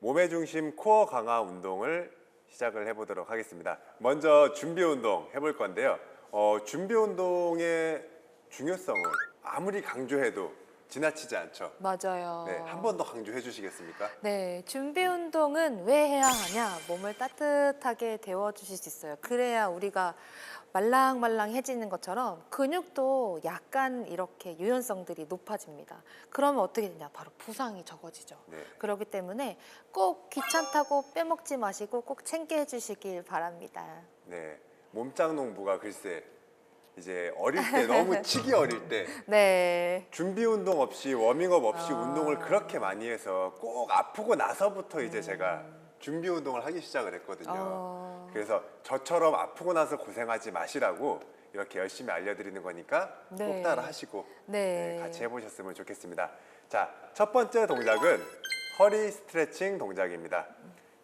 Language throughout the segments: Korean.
몸의 중심 코어 강화 운동을 시작을 해보도록 하겠습니다. 먼저 준비 운동 해볼 건데요. 어, 준비 운동의 중요성을 아무리 강조해도 지나치지 않죠. 맞아요. 네, 한 번 더 강조해 주시겠습니까? 네, 준비 운동은 왜 해야 하냐? 몸을 따뜻하게 데워 주실 수 있어요. 그래야 우리가 말랑말랑해지는 것처럼 근육도 약간 이렇게 유연성들이 높아집니다. 그러면 어떻게 되냐? 바로 부상이 적어지죠. 네. 그렇기 때문에 꼭 귀찮다고 빼먹지 마시고 꼭 챙겨 주시길 바랍니다. 네, 몸짱 농부가 글쎄 이제 어릴 때 너무 치기 어릴 때 네. 준비 운동 없이 워밍업 없이 아. 운동을 그렇게 많이 해서 꼭 아프고 나서부터 이제 제가 준비 운동을 하기 시작을 했거든요. 음. 어. 그래서 저처럼 아프고 나서 고생하지 마시라고 이렇게 열심히 알려드리는 거니까 꼭 네. 따라 하시고 네. 네, 같이 해보셨으면 좋겠습니다. 자, 첫 번째 동작은 허리 스트레칭 동작입니다.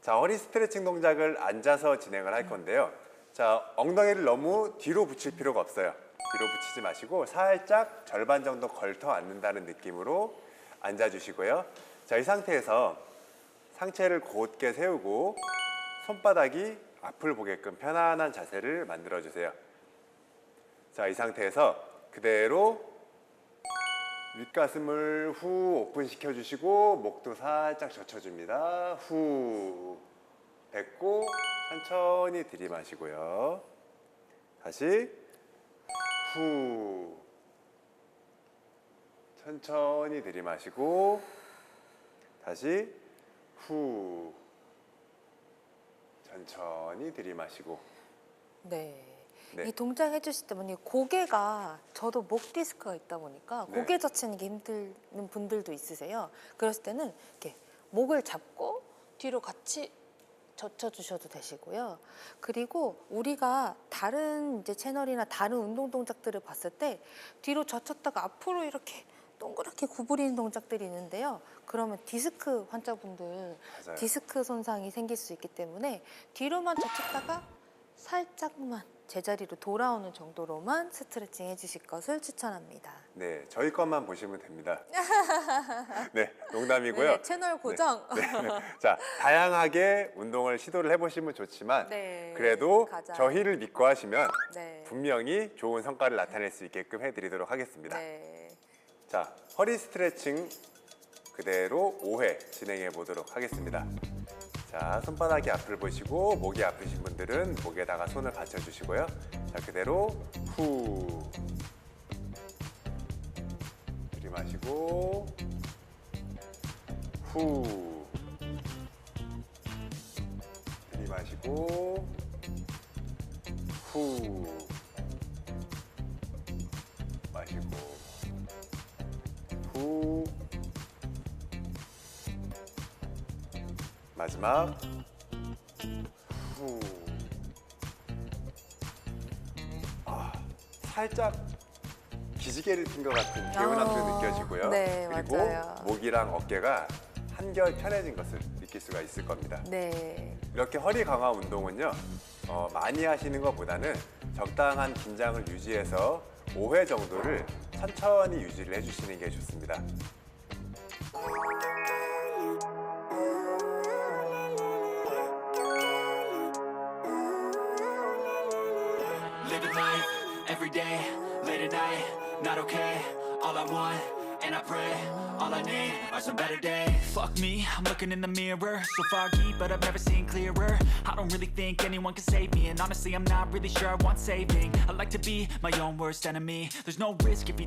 자, 허리 스트레칭 동작을 앉아서 진행을 할 건데요. 자, 엉덩이를 너무 뒤로 붙일 필요가 없어요. 뒤로 붙이지 마시고 살짝 절반 정도 걸터 앉는다는 느낌으로 앉아 주시고요. 자, 이 상태에서 상체를 곧게 세우고 손바닥이 앞을 보게끔 편안한 자세를 만들어 주세요. 자, 이 상태에서 그대로 윗가슴을 후 오픈시켜 주시고 목도 살짝 젖혀줍니다. 후 뱉고 천천히 들이마시고요. 다시 후 천천히 들이마시고 다시 후 천천히 들이마시고 네. 네. 이 동작 해주실 때 만약에 고개가 저도 목 디스크가 있다 보니까 네. 고개 젖히는 게 힘드는 분들도 있으세요. 그랬을 때는 이렇게 목을 잡고 뒤로 같이 젖혀 주셔도 되시고요. 그리고 우리가 다른 이제 채널이나 다른 운동 동작들을 봤을 때 뒤로 젖혔다가 앞으로 이렇게 동그랗게 구부리는 동작들이 있는데요. 그러면 디스크 환자분들 맞아요. 디스크 손상이 생길 수 있기 때문에 뒤로만 젖혔다가 살짝만 제자리로 돌아오는 정도로만 스트레칭 해주실 것을 추천합니다. 네, 저희 것만 보시면 됩니다. 네, 농담이고요. 네, 채널 고정. 네. 자, 다양하게 운동을 시도를 해보시면 좋지만 네, 그래도 가장. 저희를 믿고 하시면 네. 분명히 좋은 성과를 나타낼 수 있게끔 해드리도록 하겠습니다. 네. 자, 허리 스트레칭 그대로 5회 진행해 보도록 하겠습니다. 자, 손바닥이 앞을 보시고 목이 아프신 분들은 목에다가 손을 받쳐주시고요. 자, 그대로 후. 들이마시고 후. 들이마시고 후. 마시고 후 마지막 후 아, 살짝 기지개를 핀 것 같은 개운함도 아, 느껴지고요. 네, 그리고 맞아요. 목이랑 어깨가 한결 편해진 것을 느낄 수가 있을 겁니다. 네. 이렇게 허리 강화 운동은요 어, 많이 하시는 것보다는 적당한 긴장을 유지해서 5회 정도를 천천히 유지를 해주시는 게 좋습니다. Every day, late at night, not okay. All I want, and I pray, all I need are some better days. Fuck me, I'm looking in the mirror, so foggy, but I've never seen clearer. I don't really think anyone can save me, and honestly, I'm not really sure I want saving. I like to be my own worst enemy. There's no risk if you